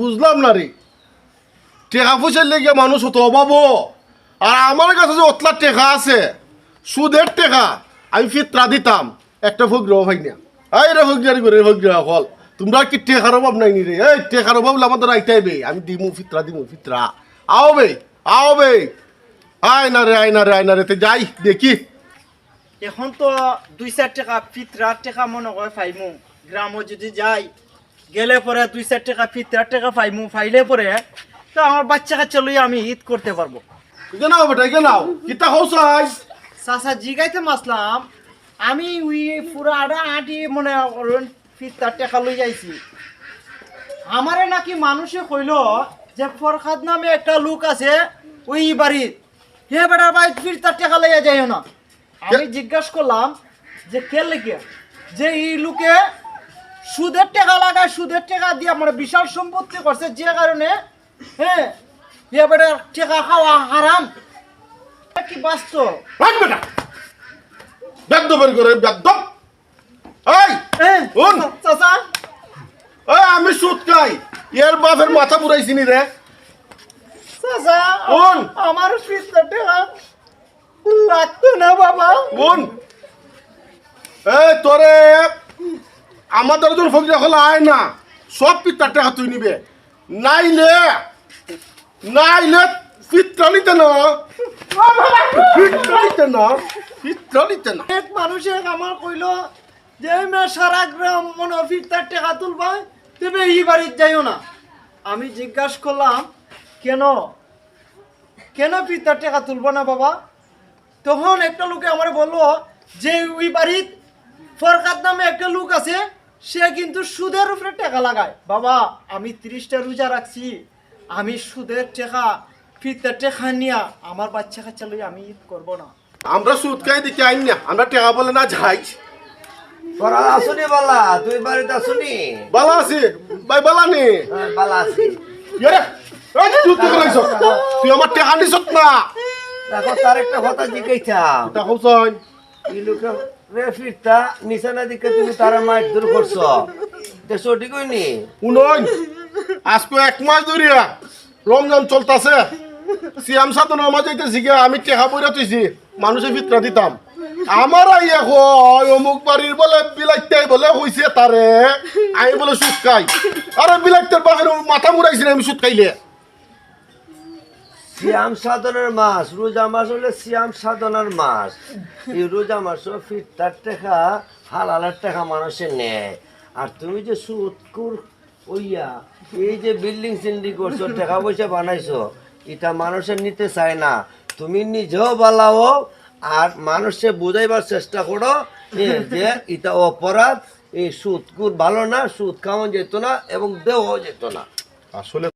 বুঝলাম না রে। টেকা পয়সার লেগে মানুষ হতো অভাব আর আমার কাছে যে অতলা টেকা আছে, সুদের টেকা, আমি ফিতরা দিতাম। একটা ফগ্রহ ভাই না। এই রে ফগ্রারি করে ফগ্রহ হল তোমরা কি টেকার অভাব নাই নি রে? এই টেকার অভাব আমাদের আইতাই বে আমি দিমু ফিতরা দিমু ফিতরা। আও বে আও বে আয় না রে, আয় না রে, আয় না রে। তে যাই, দেখি। এখন তো দুই চার টাকা, ফিতরার টাকা মনে করে ফাইমু গ্রামও যদি যাই গেলে পরে দুই চার টাকা ফিতরার টাকা ফাইমু ফাইলে পরে তো আমার বাচ্চা কাচ্চা লই আমি ঈদ করতে পারব। এখানে নাও বেটা এখানে নাও কিতা হও চাই চাচা জিগাইতে মাসলাম আমি উই পুরা আড়া আটি মনে করেন ফিতরার টাকা লই যাইছি আমারে নাকি মানুষে কইল যে ফরখাদ নামে একটা লোক আছে ওই বাড়ির হে বেটার বাড়ি ফিরতার টাকা লইয়া যাইও না। আমি জিজ্ঞাসা করলাম যে কে লেগে? যে এই লোকে সুদের টাকা লাগায় সুদের টাকা দিয়ে মানে বিশাল সম্পত্তি করছে যে কারণে হ্যাঁ হে বেটার টাকা খাওয়া হারাম। কি বাস্তব? করে এই। চাচা এই আমি সুদ খাই। এর বাপের মাথা পুরাইছি নি রে। চাচা শোন। আমার ফিরতার টাকা লাগতো না বাবা। এই তোরে আমাদের যখন ফকিরা হলে আয় না। সব পিতার টাকা তুই নিবে। নাইলে নাইলে পিত্রা নিতে না। পিত্রা নিতে না। পিত্রা নিতে না। এক মানুষে আমার কইল যে মে সারা গ্রাম মনে ফিরতার টাকা তুলবা, তবে এই বাড়ির যাইও না। আমি জিজ্ঞাসা করলাম, কেন? কেন ফিরতার টাকা তুলবো না বাবা? তখন একটা লোকে আমার বলল যে, ওই বাড়ির ফরকাত নামে একটা লোক আছে সে কিন্তু সুদের উপরে টাকা লাগায়। বাবা আমি তিরিশটা রোজা রাখছি আমি সুদের টাকা ফিরতার টাকা নিয়া আমার বাচ্চা কাচ্চা লই আমি ঈদ করব না। আমরা সুদ খাই দেখি আইন না আমরা টাকা বলে না যাই। তোরা আসুনি বালা তুই বাড়িতে আসুনি? বালা আছে ভাই বালা নে। হ্যাঁ, বালা আছি। ইয়ে, এই সুদ তুই আমার টাকা নিছত না। দেখো তার একটা কথা জিজ্ঞাসা। এটা হোসেন এই লোকে রে ফিরতা নিশানা দিকে তুমি তারা মাইট দূর করছ। দেশো ঠিক হয়নি? শুনন, আজকে এক মাস ধরিয়া রমজান আমি টেকা পইরা তুইছি মানুষের ভিতরা দিতাম। আমার আইয়া অমুক বাড়ির বলে বিলাইতে বলে হইছে তারে। আমি বলে সুদ খাই। আরে বিলাইতের বাপের মাথা মুড়াইছি আমি সুদ খাইলে। সিয়াম সাধনের মাস, রোজা মাস হলে সিয়াম সাধনার মাস। এই রোজা মাস ফিরতার টাকা, হালালের টাকা মানুষের নেয়। আর তুমি যে সুৎকুর ওইয়া, এই যে বিল্ডিং সিল্ডিং করছ, টাকা পয়সা বানাইছো, এটা মানুষের নিতে চায় না। তুমি নিজেও বালাও, আর মানুষে বুঝাইবার চেষ্টা করো যে এটা অপরাধ, এই সুদকুর ভালো না সুদ খাওয়া যেত না, এবং দেওয়া যেত না। আসলে